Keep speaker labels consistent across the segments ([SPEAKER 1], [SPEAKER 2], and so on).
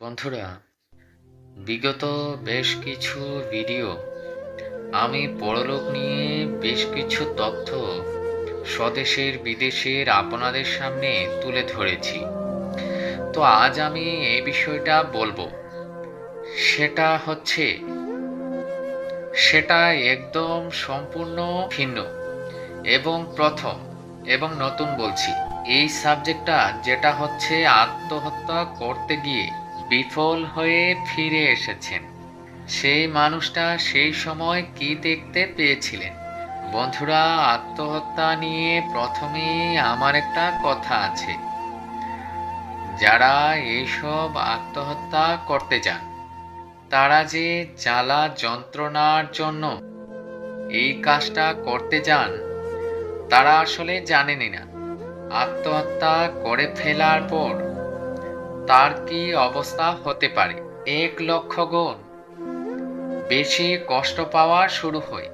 [SPEAKER 1] বন্ধুরা, বিগত বেশ কিছু ভিডিও আমি পরলোক নিয়ে বেশ কিছু তথ্য স্বদেশের, বিদেশের আপনাদের সামনে তুলে ধরেছি। তো আজ আমি এই বিষয়টা বলব। সেটা হচ্ছে, সেটা একদম সম্পূর্ণ ভিন্ন এবং প্রথম এবং নতুন বলছি। এই সাবজেক্টটা যেটা হচ্ছে আত্মহত্যা করতে গিয়ে বিফল হয়ে ফিরে এসেছেন। সেই মানুষটা সেই সময় কি দেখতে পেয়েছিলেন? বন্ধুরা, আত্মহত্যা নিয়ে প্রথমেই আমার একটা কথা আছে। যারা এইসব আত্মহত্যা করতে যান, তারা যে জ্বালা যন্ত্রণার জন্য এই কাজটা করতে যান, তারা আসলে জানেনই না। আত্মহত্যা করে ফেলার পর তার কি অবস্থা হতে পারে? এক লক্ষ গুণ। বেশি কষ্ট পাওয়া শুরু হয়।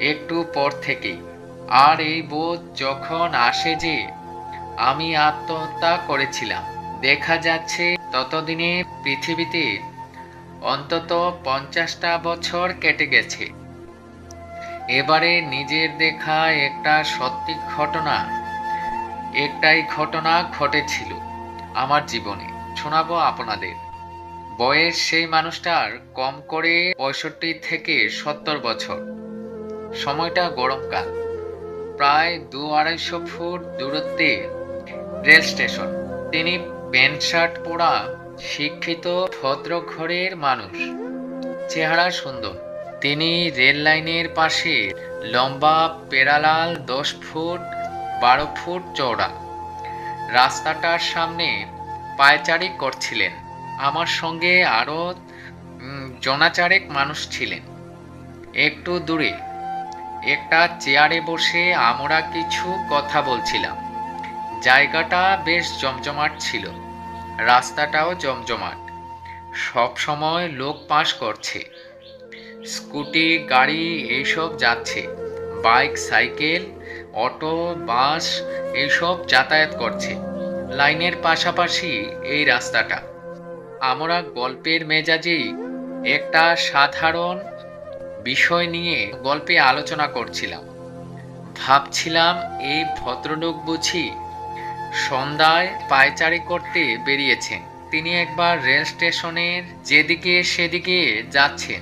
[SPEAKER 1] একটু পর থেকেই। আর এই বোধ যখন আসে যে, আমি আত্মহত্যা করেছিলাম। দেখা যাচ্ছে ততদিনে পৃথিবীতে অন্তত পঞ্চাশটা বছর কেটে গেছে। এবারে নিজের দেখা একটা সত্যি ঘটনা, একটাই ঘটনা ঘটেছিল। আমার জীবনে। শোনাবো আপনাদের। বয়স সেই মানুষটার কম করে পঁয়ষট্টি থেকে সত্তর বছর। সময়টা গরমকাল। প্রায় দু আড়াইশো ফুট দূরত্বে রেল স্টেশন। তিনি প্যান্ট শার্ট পরা শিক্ষিত ভদ্র ঘরের মানুষ। চেহারা সুন্দর। তিনি রেল লাইনের পাশে লম্বা পেরালাল দশ ফুট, বারো ফুট চওড়া। রাস্তাটার সামনে পায়চারি করছিলেন। আমার সঙ্গে আরও জনাচারেক মানুষ ছিলেন। একটু দূরে, একটা চেয়ারে বসে আমরা কিছু কথা বলছিলাম। জায়গাটা বেশ জমজমাট ছিল, রাস্তাটাও জমজমাট। সব সময় লোক পাস করছে, স্কুটি, গাড়ি, এইসব যাচ্ছে, বাইক, সাইকেল অটো, বাস এইসব যাতায়াত করছে। লাইনের পাশাপাশি এই রাস্তাটা। আমরা গল্পের মেজাজেই একটা সাধারণ বিষয় নিয়ে গল্পে আলোচনা করছিলাম। ভাবছিলাম এই ভদ্রলোক বুঝি সন্ধ্যায় পায়চারি করতে বেরিয়েছেন। তিনি একবার রেল স্টেশনের যেদিকে সেদিকে যাচ্ছেন,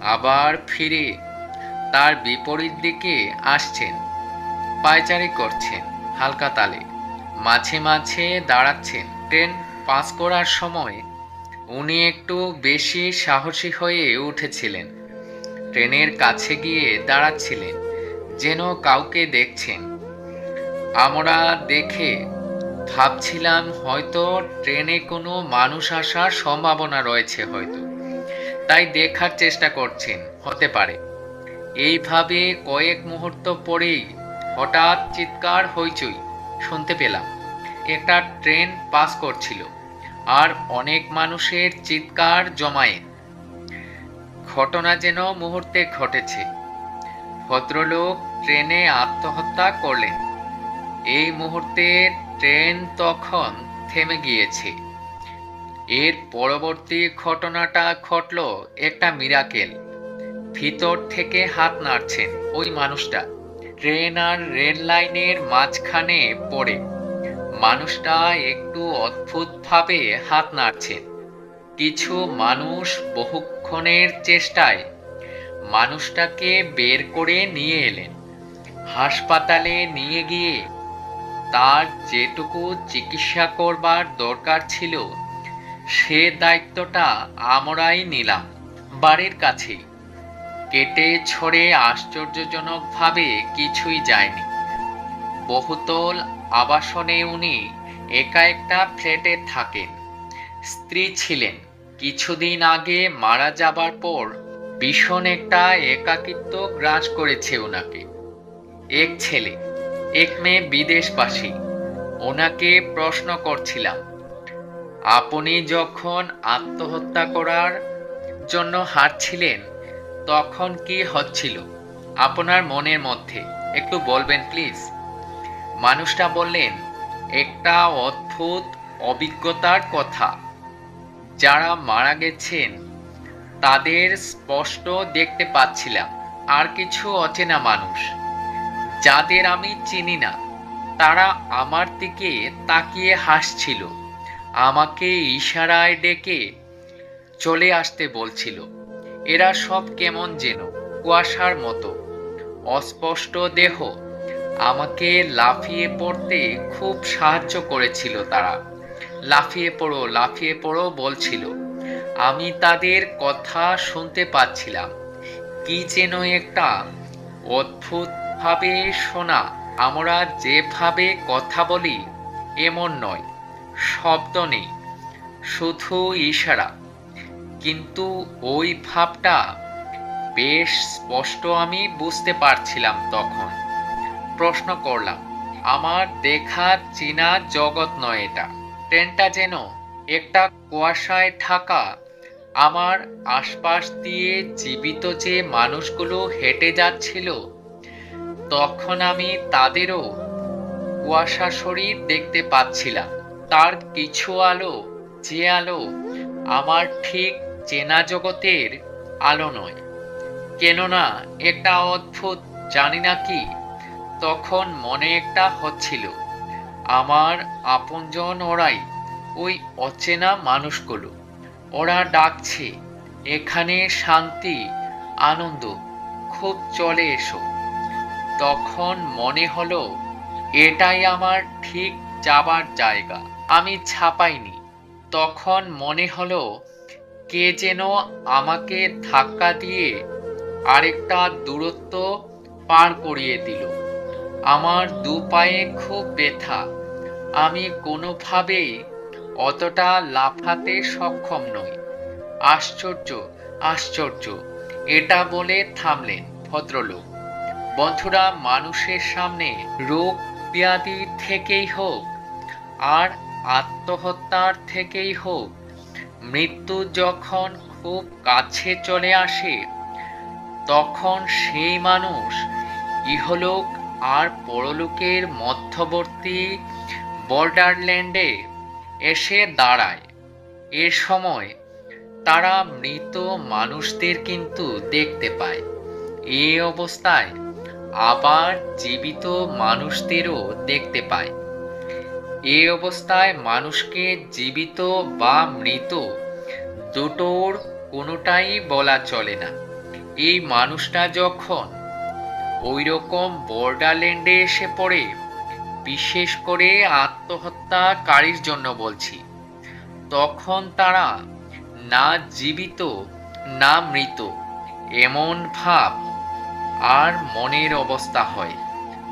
[SPEAKER 1] আবার ফিরে তার বিপরীত দিকে আসছেন। পায়চারি করছেন হালকা তালে। মাঝে মাঝে দাঁড়াচ্ছেন। ট্রেন পাস করার সময় উনি একটু বেশি সাহসী হয়ে উঠেছিলেন। ট্রেনের কাছে গিয়ে দাঁড়াচ্ছিলেন, যেন কাউকে দেখছেন। আমরা দেখে ভাবছিলাম, হয়তো ট্রেনে কোনো মানুষ আসার সম্ভাবনা রয়েছে হয়তো। তাই দেখার চেষ্টা করছেন, হতে পারে। এইভাবে কয়েক মুহূর্ত পরেই হঠাৎ চিৎকার হইচই, শুনতে পেলাম। একটা ট্রেন পাস করছিল, আর অনেক মানুষের চিৎকার জমায়েত। ঘটনা যেন মুহূর্তে ঘটেছে। ভদ্রলোক ট্রেনে আত্মহত্যা করলেন। এই মুহূর্তে ট্রেন তখন থেমে গিয়েছে। এর পরবর্তী ঘটনাটা ঘটল একটা মিরাকেল। ভিতর থেকে হাত নাড়ছেন ওই মানুষটা। ট্রেন আর রেল লাইনের মাঝখানে পড়ে। মানুষটা একটু অদ্ভুতভাবে হাত নাড়ছেন কিছু মানুষ বহুক্ষণের চেষ্টায় মানুষটাকে বের করে নিয়ে এলেন। হাসপাতালে নিয়ে গিয়ে তার যেটুকু চিকিৎসা করবার দরকার ছিল, সে দায়িত্বটা আমরাই নিলাম বাড়ির কাছেই। কেটে ছড়ে আশ্চর্যজনকভাবে কিছুই যায়নি। বহুতল আবাসনে উনি একা একটা ফ্ল্যাটে থাকেন। স্ত্রী ছিলেন। কিছুদিন আগে মারা যাবার পর ভীষণ একটা একাকিত্ব গ্রাস করেছে ওনাকে এক ছেলে, এক মেয়ে বিদেশবাসী ওনাকে প্রশ্ন করছিলাম, আপনি যখন আত্মহত্যা করার জন্য হাঁটছিলেন তখন কি হচ্ছিল? আপনার মনের মধ্যে একটু বলবেন প্লিজ মানুষটা বললেন, একটা অদ্ভুত অভিজ্ঞতার কথা। যারা মারা গেছেন, তাদের স্পষ্ট দেখতে পাচ্ছিলাম, আর কিছু অচেনা মানুষ। যাদের আমি চিনি না, তারা আমার দিকে তাকিয়ে হাসছিল। আমাকে ইশারায় ডেকে চলে আসতে বলছিল। এরা সব কেমন যেন কুয়াশার মতো। অস্পষ্ট দেহ আমাকে লাফিয়ে পড়তে খুব সাহায্য করেছিল তারা। লাফিয়ে পড়ো লাফিয়ে পড়ো বলছিল। আমি তাদের কথা শুনতে পাচ্ছিলাম। কি যেন একটা অদ্ভুতভাবে শোনা, আমরা যেভাবে কথা বলি এমন নয়, শব্দ নেই, শুধু ইশারা। কিন্তু ওই ভাবটা বেশ স্পষ্ট আমি বুঝতে পারছিলাম তখন। প্রশ্ন করলাম, আমার দেখা চীনা জগৎ নয় এটা। ট্রেনটা যেন একটা কুয়াশায় ঢাকা, আমার আশপাশ দিয়ে জীবিত যে মানুষগুলো হেঁটে যাচ্ছিল, তখন আমি তাদেরও কুয়াশা শরীর দেখতে পাচ্ছিলাম। তার কিছু আলো, যে আলো আমার ঠিক চেনা জগতের আলো নয়। কেননা একটা অদ্ভুত, জানি না কি, তখন মনে একটা হচ্ছিল। আমার আপনজন ওরাই ওই অচেনা মানুষগুলো। ওরা ডাকছে, এখানে শান্তি, আনন্দ, খুব চলে এসো। তখন মনে হলো, এটাই আমার ঠিক যাবার জায়গা। আমি ছাপাইনি। তখন মনে হলো কে যেন আমাকে ধাক্কা দিয়ে আরেকটা দূরত্ব পার করিয়ে দিল। আমার দু পায়ে খুব ব্যথা। আমি কোনোভাবেই অতটা লাফাতে সক্ষম নই। আশ্চর্য আশ্চর্য, এটা বলে থামলেন ভদ্রলোক। বন্ধুরা, মানুষের সামনে রোগ ব্যাধি থেকেই হোক আর আত্মহত্যার থেকেই হোক মৃত্যু যখন খুব কাছে চলে আসে, তখন সেই মানুষ ইহলোক আর পরলোকের মধ্যবর্তী বর্ডারল্যান্ডে এসে দাঁড়ায়। এ সময় তারা মৃত মানুষদের কিন্তু দেখতে পায়। এই অবস্থায় আবার জীবিত মানুষদেরও দেখতে পায়। এই অবস্থায় মানুষকে জীবিত বা মৃত, দুটোর কোনোটাই বলা চলে না। এই মানুষটা যখন ওই রকম বর্ডারল্যান্ডে এসে পড়ে, বিশেষ করে আত্মহত্যাকারীর জন্য বলছি, তখন তারা না জীবিত, না মৃত, এমন ভাব আর মনের অবস্থা হয়।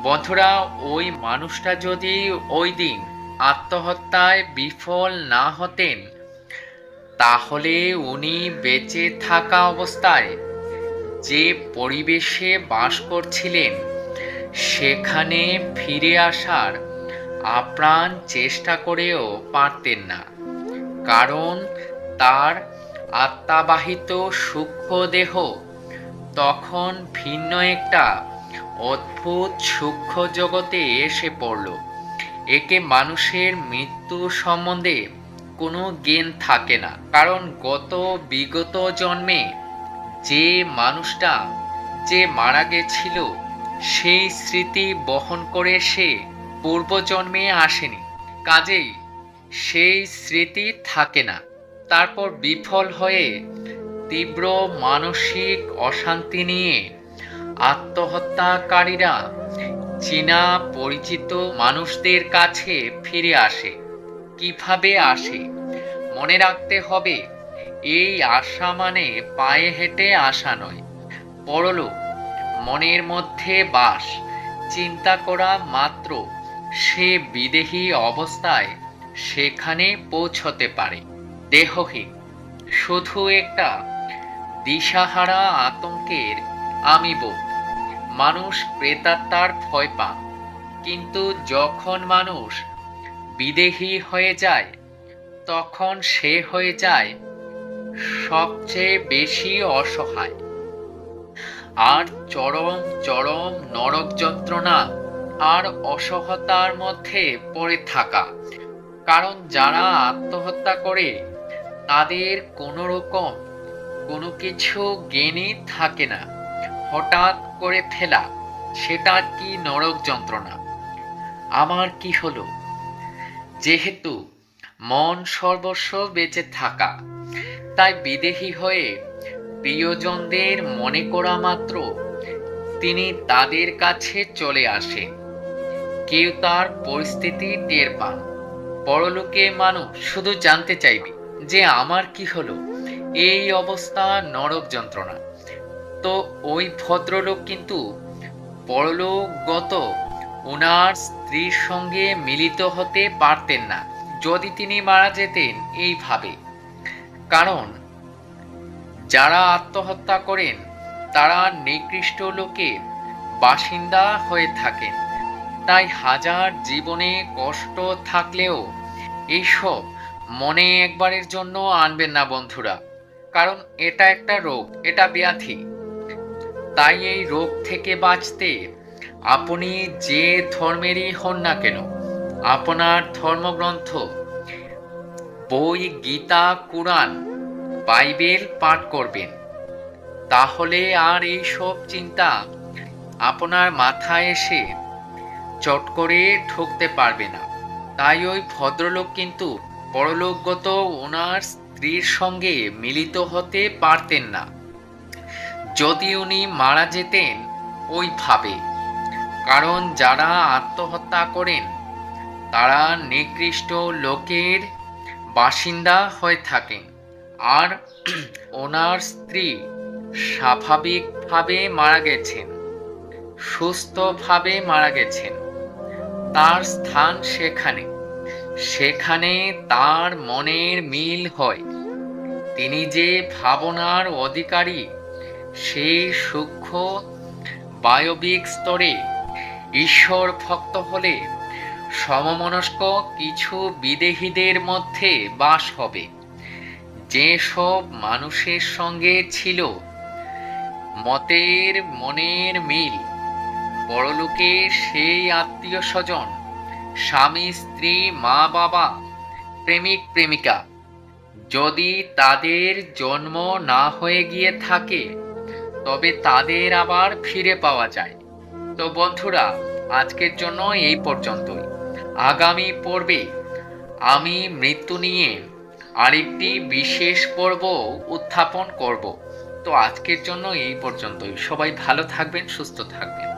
[SPEAKER 1] বন্ধুরা, ওই মানুষটা যদি ওই দিন আত্মহত্যায় বিফল না হতেন, তাহলে উনি বেঁচে থাকা অবস্থায় যে পরিবেশে বাস করছিলেন, সেখানে ফিরে আসার আপ্রাণ চেষ্টা করেও পারতেন না। কারণ তার আত্মাবাহিত সূক্ষ্ম দেহ তখন ভিন্ন একটা অদ্ভুত সূক্ষ্ম জগতে এসে পড়ল। একে মানুষের মৃত্যু সম্বন্ধে কোনো জ্ঞান থাকে না। কারণ গত বিগত জন্মে যে মানুষটা যে মারা গেছিল, সেই স্মৃতি বহন করে সে পূর্বজন্মে আসেনি। কাজেই সেই স্মৃতি থাকে না। তারপর বিফল হয়ে তীব্র মানসিক অশান্তি নিয়ে আত্মহত্যাকারীরা চীনা পরিচিত মানুষদের কাছে ফিরে আসে। কীভাবে আসে? মনে রাখতে হবে, এই আশা মানে পায়ে হেঁটে আসা নয়। পরলোক, মনের মধ্যে বাস। চিন্তা করা মাত্র, সে বিদেহী অবস্থায় সেখানে পৌঁছতে পারে। দেহহীন, শুধু একটা দিশাহারা আতঙ্কের আমি বোধ মানুষ প্রেতাত্মার ভয় পান কিন্তু যখন মানুষ বিদেহী হয়ে যায়, তখন সে হয়ে যায় সবচেয়ে বেশি অসহায়। আর চরম চরম নরক যন্ত্রণা আর অসহতার মধ্যে পড়ে থাকা। কারণ যারা আত্মহত্যা করে, তাদের কোনো রকম কোনো কিছু জ্ঞানই থাকে না। হঠাৎ করে ফেলা, সেটা কি নরক যন্ত্রণা? আমার কি হলো? যেহেতু মন সর্বস্ব বেঁচে থাকা, তাই বিদেহী হয়ে প্রিয়জনদের মনে করা মাত্র তিনি তাদের কাছে চলে আসেন। কেউ তার পরিস্থিতি টের পান। পরলোকে মানুষ শুধু জানতে চাইবে যে আমার কি হলো? এই অবস্থা নরক যন্ত্রণা। তো ওই ভদ্রলোক কিন্তু পরলোকগত ওনার স্ত্রীর সঙ্গে মিলিত হতে পারতেন না। যদি তিনি মারা যেতেন এইভাবে। কারণ, যারা আত্মহত্যা করেন, তারা নিকৃষ্ট লোকে বাসিন্দা হয়ে থাকেন। তাই হাজার জীবনে কষ্ট থাকলেও এইসব মনে একবারের জন্য আনবেন না বন্ধুরা। কারণ এটা একটা রোগ, এটা ব্যাধি। তাই এই রোগ থেকে বাঁচতে আপনি যে ধর্মেরই হন না কেন, আপনার ধর্মগ্রন্থ, বই, গীতা, কোরআন, বাইবেল পাঠ করবেন। তাহলে আর এই সব চিন্তা আপনার মাথায় এসে চট করে ঠকতে পারবে না। তাই ওই ভদ্রলোক কিন্তু পরলোকগত ওনার স্ত্রীর সঙ্গে মিলিত হতে পারতেন না। যদি উনি মারা যেতেন ওইভাবে কারণ যারা আত্মহত্যা করেন, তারা নিকৃষ্ট লোকের বাসিন্দা হয়ে থাকেন। আর ওনার স্ত্রী স্বাভাবিকভাবে মারা গেছেন, সুস্থভাবে মারা গেছেন। তার স্থান সেখানে। সেখানে তার মনের মিল হয়। তিনি যে ভাবনার অধিকারী সেই সূক্ষ্ম বায়বিক স্তরে ঈশ্বর ভক্ত হলে সমমনস্ক কিছু বিদেহীদের মধ্যে বাস হবে। যেসব মানুষের সঙ্গে ছিল, মতের মনের মিল, পরলোকে সেই আত্মীয় স্বজন স্বামী, স্ত্রী, মা, বাবা, প্রেমিক, প্রেমিকা, যদি তাদের জন্ম না হয়ে গিয়ে থাকে তবে তাদের আবার ফিরে পাওয়া যায়। তো বন্ধুরা, আজকের জন্য এই পর্যন্তই। আগামী পর্বে আমি মৃত্যু নিয়ে আরেকটি বিশেষ পর্ব উত্থাপন করব। তো আজকের জন্য এই পর্যন্তই। সবাই ভালো থাকবেন, সুস্থ থাকবেন।